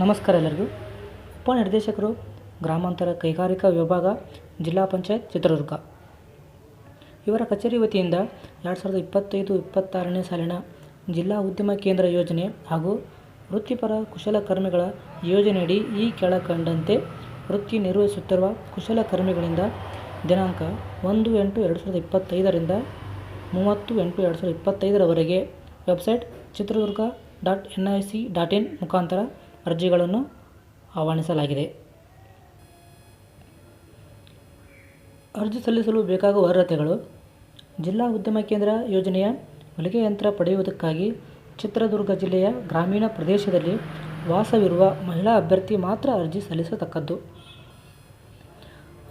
ನಮಸ್ಕಾರ ಎಲ್ಲರಿಗೂ. ಉಪನಿರ್ದೇಶಕರು ಗ್ರಾಮಾಂತರ ಕೈಗಾರಿಕಾ ವಿಭಾಗ, ಜಿಲ್ಲಾ ಪಂಚಾಯತ್ ಚಿತ್ರದುರ್ಗ. ಇವರ ಕಚೇರಿ ವತಿಯಿಂದ ಎರಡು ಸಾವಿರದ ಇಪ್ಪತ್ತೈದು ಇಪ್ಪತ್ತಾರನೇ ಸಾಲಿನ ಜಿಲ್ಲಾ ಉದ್ಯಮ ಕೇಂದ್ರ ಯೋಜನೆ ಹಾಗೂ ವೃತ್ತಿಪರ ಕುಶಲಕರ್ಮಿಗಳ ಯೋಜನೆಯಡಿ ಈ ಕೆಳಕಂಡಂತೆ ವೃತ್ತಿ ನಿರ್ವಹಿಸುತ್ತಿರುವ ಕುಶಲಕರ್ಮಿಗಳಿಂದ ದಿನಾಂಕ ಒಂದು ಎಂಟು ಎರಡು ಸಾವಿರದ ಇಪ್ಪತ್ತೈದರಿಂದ ಮೂವತ್ತು ಎಂಟು ಎರಡು ಸಾವಿರದ ಇಪ್ಪತ್ತೈದರವರೆಗೆ website Chitradurga dot N I C dot in ಮುಖಾಂತರ ಅರ್ಜಿಗಳನ್ನು ಆಹ್ವಾನಿಸಲಾಗಿದೆ. ಅರ್ಜಿ ಸಲ್ಲಿಸಲು ಬೇಕಾಗುವ ಅರ್ಹತೆಗಳು. ಜಿಲ್ಲಾ ಉದ್ಯಮ ಕೇಂದ್ರ ಯೋಜನೆಯ ಹೊಲಿಗೆ ಯಂತ್ರ ಪಡೆಯುವುದಕ್ಕಾಗಿ ಚಿತ್ರದುರ್ಗ ಜಿಲ್ಲೆಯ ಗ್ರಾಮೀಣ ಪ್ರದೇಶದಲ್ಲಿ ವಾಸವಿರುವ ಮಹಿಳಾ ಅಭ್ಯರ್ಥಿ ಮಾತ್ರ ಅರ್ಜಿ ಸಲ್ಲಿಸತಕ್ಕದ್ದು.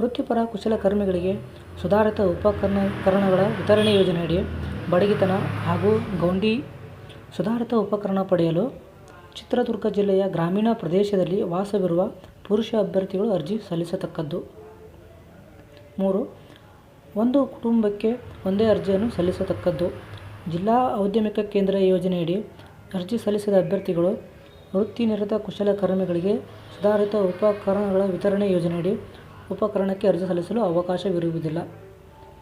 ವೃತ್ತಿಪರ ಕುಶಲಕರ್ಮಿಗಳಿಗೆ ಸುಧಾರಿತ ಉಪಕರಣಕರಣಗಳ ವಿತರಣೆ ಯೋಜನೆಯಡಿ ಬಡಗಿತನ ಹಾಗೂ ಗೌಂಡಿ ಸುಧಾರಿತ ಉಪಕರಣ ಪಡೆಯಲು ಚಿತ್ರದುರ್ಗ ಜಿಲ್ಲೆಯ ಗ್ರಾಮೀಣ ಪ್ರದೇಶದಲ್ಲಿ ವಾಸವಿರುವ ಪುರುಷ ಅಭ್ಯರ್ಥಿಗಳು ಅರ್ಜಿ ಸಲ್ಲಿಸತಕ್ಕದ್ದು. ಮೂರು, ಒಂದು ಕುಟುಂಬಕ್ಕೆ ಒಂದೇ ಅರ್ಜಿಯನ್ನು ಸಲ್ಲಿಸತಕ್ಕದ್ದು. ಜಿಲ್ಲಾ ಔದ್ಯಮಿಕ ಕೇಂದ್ರ ಯೋಜನೆಯಡಿ ಅರ್ಜಿ ಸಲ್ಲಿಸಿದ ಅಭ್ಯರ್ಥಿಗಳು ವೃತ್ತಿನಿರತ ಕುಶಲಕರ್ಮಿಗಳಿಗೆ ಸುಧಾರಿತ ಉಪಕರಣಗಳ ವಿತರಣೆ ಯೋಜನೆಯಡಿ ಉಪಕರಣಕ್ಕೆ ಅರ್ಜಿ ಸಲ್ಲಿಸಲು ಅವಕಾಶವಿರುವುದಿಲ್ಲ.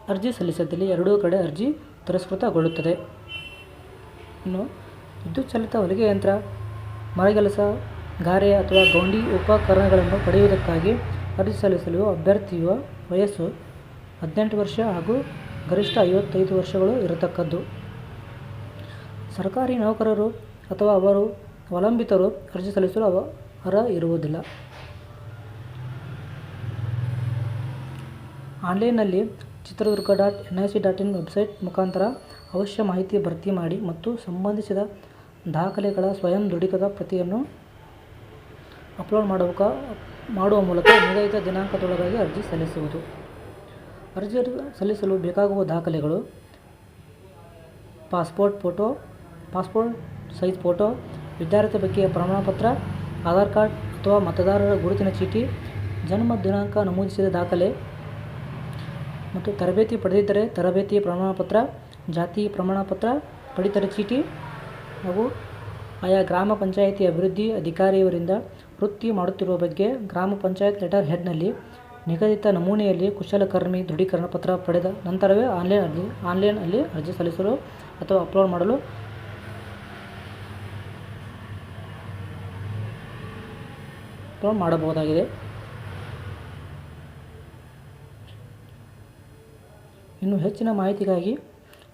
ಅರ್ಜಿ ಸಲ್ಲಿಸಿದಲ್ಲಿ ಎರಡೂ ಕಡೆ ಅರ್ಜಿ ತಿರಸ್ಕೃತಗೊಳ್ಳುತ್ತದೆ. ಇನ್ನು, ವಿದ್ಯುತ್ ಚಾಲಿತ ಹೊಲಿಗೆ ಯಂತ್ರ ಮರಗೆಲಸ ಗಾರೆ ಅಥವಾ ಗೌಂಡಿ ಉಪಕರಣಗಳನ್ನು ಪಡೆಯುವುದಕ್ಕಾಗಿ ಅರ್ಜಿ ಸಲ್ಲಿಸಲು ಅಭ್ಯರ್ಥಿಯ ವಯಸ್ಸು ಹದಿನೆಂಟು ವರ್ಷ ಹಾಗೂ ಗರಿಷ್ಠ ಐವತ್ತೈದು ವರ್ಷಗಳು ಇರತಕ್ಕದ್ದು. ಸರ್ಕಾರಿ ನೌಕರರು ಅಥವಾ ಅವರು ಅವಲಂಬಿತರು ಅರ್ಜಿ ಸಲ್ಲಿಸಲು ಅವ, ಅರ್ಹ ಇರುವುದಿಲ್ಲ. ಆನ್ಲೈನ್ನಲ್ಲಿ Chitradurga dot N I C dot in website ಮುಖಾಂತರ ಅವಶ್ಯ ಮಾಹಿತಿ ಭರ್ತಿ ಮಾಡಿ ಮತ್ತು ಸಂಬಂಧಿಸಿದ ದಾಖಲೆಗಳ ಸ್ವಯಂ ದೃಢೀಕೃತ ಪ್ರತಿಯನ್ನು ಅಪ್ಲೋಡ್ ಮಾಡುವ ಮಾಡುವ ಮೂಲಕ ನಿಗದಿತ ದಿನಾಂಕದೊಳಗಾಗಿ ಅರ್ಜಿ ಸಲ್ಲಿಸುವುದು. ಅರ್ಜಿ ಸಲ್ಲಿಸಲು ಬೇಕಾಗುವ ದಾಖಲೆಗಳು, passport photo, passport size photo, ವಿದ್ಯಾರ್ಥಿ ಬಗ್ಗೆ ಪ್ರಮಾಣಪತ್ರ, ಆಧಾರ್ ಕಾರ್ಡ್ ಅಥವಾ ಮತದಾರರ ಗುರುತಿನ ಚೀಟಿ, ಜನ್ಮ ದಿನಾಂಕ ನಮೂದಿಸಿದ ದಾಖಲೆ ಮತ್ತು ತರಬೇತಿ ಪಡೆದಿದ್ದರೆ ತರಬೇತಿ ಪ್ರಮಾಣಪತ್ರ, ಜಾತಿ ಪ್ರಮಾಣಪತ್ರ, ಪಡಿತರ ಚೀಟಿ ಹಾಗೂ ಆಯಾ ಗ್ರಾಮ ಪಂಚಾಯಿತಿ ಅಭಿವೃದ್ಧಿ ಅಧಿಕಾರಿಯವರಿಂದ ವೃತ್ತಿ ಮಾಡುತ್ತಿರುವ ಬಗ್ಗೆ ಗ್ರಾಮ ಪಂಚಾಯತ್ ಲೆಟರ್ ಹೆಡ್ನಲ್ಲಿ ನಿಗದಿತ ನಮೂನೆಯಲ್ಲಿ ಕುಶಲಕರ್ಮಿ ದೃಢೀಕರಣ ಪತ್ರ ಪಡೆದ ನಂತರವೇ ಆನ್ಲೈನಲ್ಲಿ ಆನ್ಲೈನಲ್ಲಿ ಅರ್ಜಿ ಸಲ್ಲಿಸಲು ಅಥವಾ ಅಪ್ಲೋಡ್ ಮಾಡಲು ಅಪ್ಲೋಡ್ ಮಾಡಬಹುದಾಗಿದೆ. ಇನ್ನು ಹೆಚ್ಚಿನ ಮಾಹಿತಿಗಾಗಿ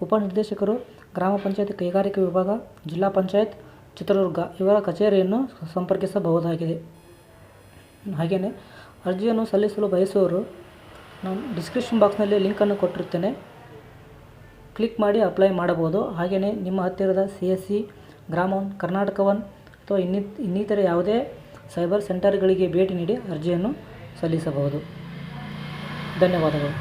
ಉಪನಿರ್ದೇಶಕರು ಗ್ರಾಮ ಪಂಚಾಯತ್ ಕೈಗಾರಿಕಾ ವಿಭಾಗ, ಜಿಲ್ಲಾ ಪಂಚಾಯತ್, ಚಿತ್ರದುರ್ಗ ಇವರ ಕಚೇರಿಯನ್ನು ಸಂಪರ್ಕಿಸಬಹುದಾಗಿದೆ. ಹಾಗೆಯೇ ಅರ್ಜಿಯನ್ನು ಸಲ್ಲಿಸಲು ಬಯಸುವವರು ನಾನು ಡಿಸ್ಕ್ರಿಪ್ಷನ್ ಬಾಕ್ಸ್ನಲ್ಲಿ ಲಿಂಕನ್ನು ಕೊಟ್ಟಿರ್ತೇನೆ ಕ್ಲಿಕ್ ಮಾಡಿ ಅಪ್ಲೈ ಮಾಡಬಹುದು. ಹಾಗೆಯೇ ನಿಮ್ಮ ಹತ್ತಿರದ C S C Grama one, Karnataka one ಅಥವಾ ಇನ್ನಿ ಇನ್ನಿತರ ಯಾವುದೇ ಸೈಬರ್ ಸೆಂಟರ್ಗಳಿಗೆ ಭೇಟಿ ನೀಡಿ ಅರ್ಜಿಯನ್ನು ಸಲ್ಲಿಸಬಹುದು. ಧನ್ಯವಾದಗಳು.